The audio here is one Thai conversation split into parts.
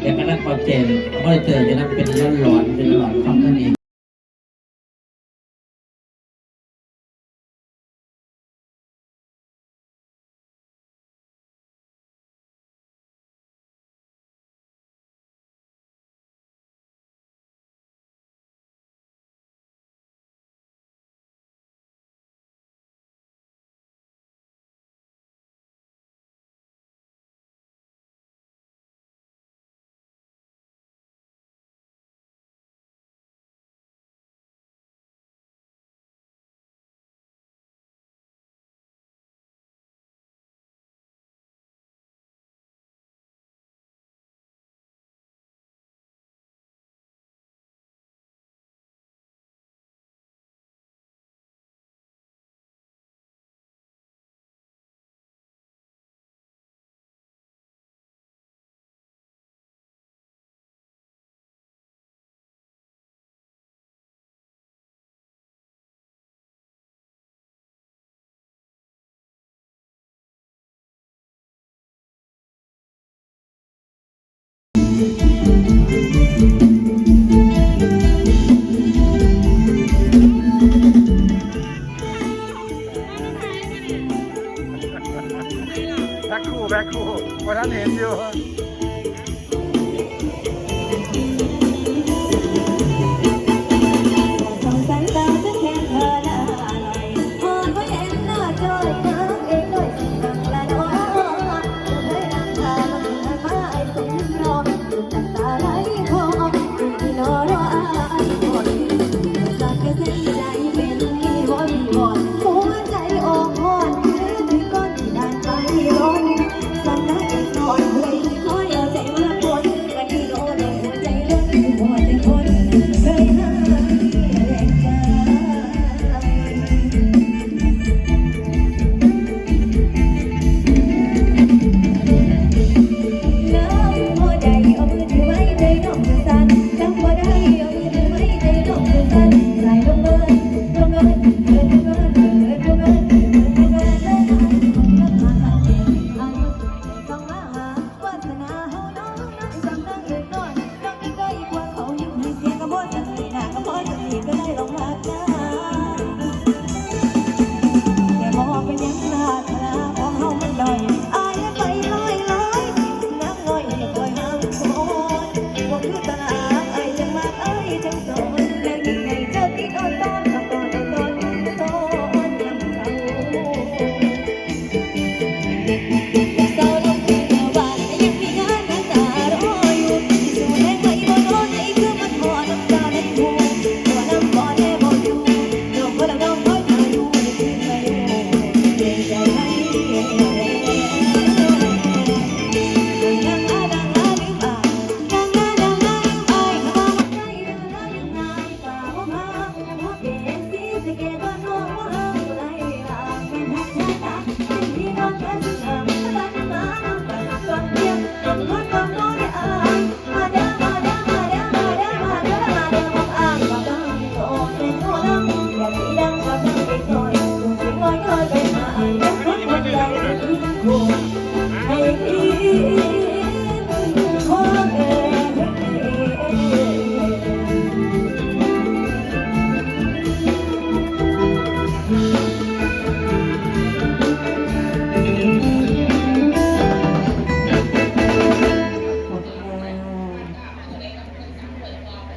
แล้วก็นั่งความเจนเพราะเจนจะนั่งเป็นร้อนๆเป็นร้อนความท่านเอง 别哭，别哭，我上คค Come on. Amen.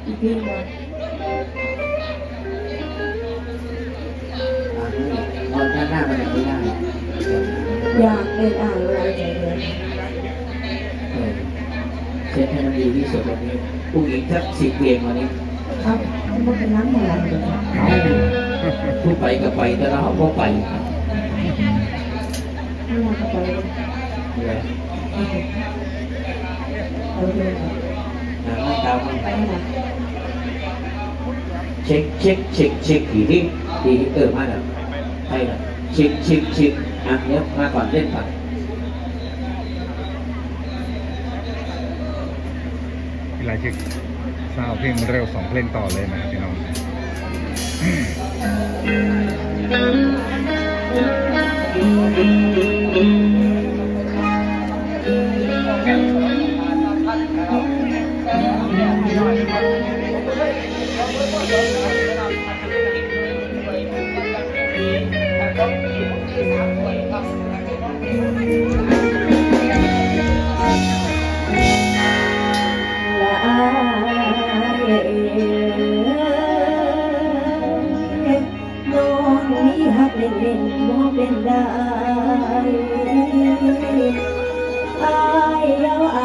อีกนิดนึองหน้ายงอยากเป็นอ่านอะไรอย่างเงี้ยเช็ดให้มันดีที่สุดตรงนี้ผู้หญิงทักสิบเวียงวันนี้ ครับมันเป็นน้ำเมันผู้ไปก็ไปแต่เราก็ไปไม่มาก็ไปเลยเอาเลยนะตามมัไปน เช็คเช็คเช็คเช็คผีดิ้งผีดิ้งเออมาแล้วไปแล้วเช็คเช็คเช็คอะเนี้ยมาก่อนเล่นก่อนพี่ไรเช็คซาวเพลงเร็วสองเพลงต่อเลยนะพี่น้อง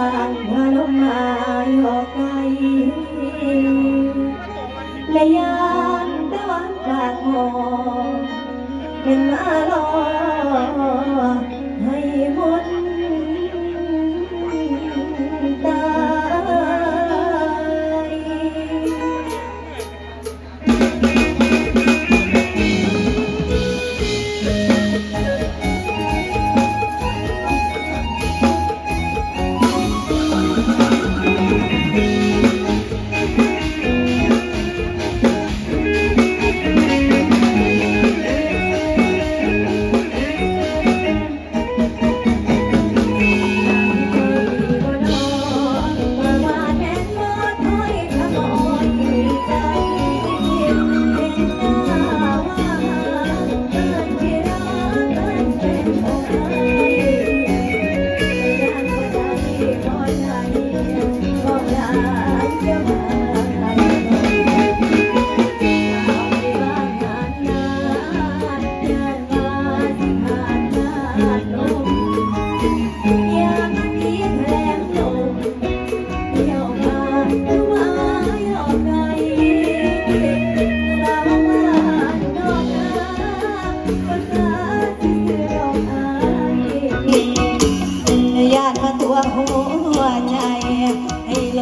างพาลงมาหลอกไกลและยานตะวันกางหมอกเป็นมาลอให้หมด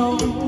know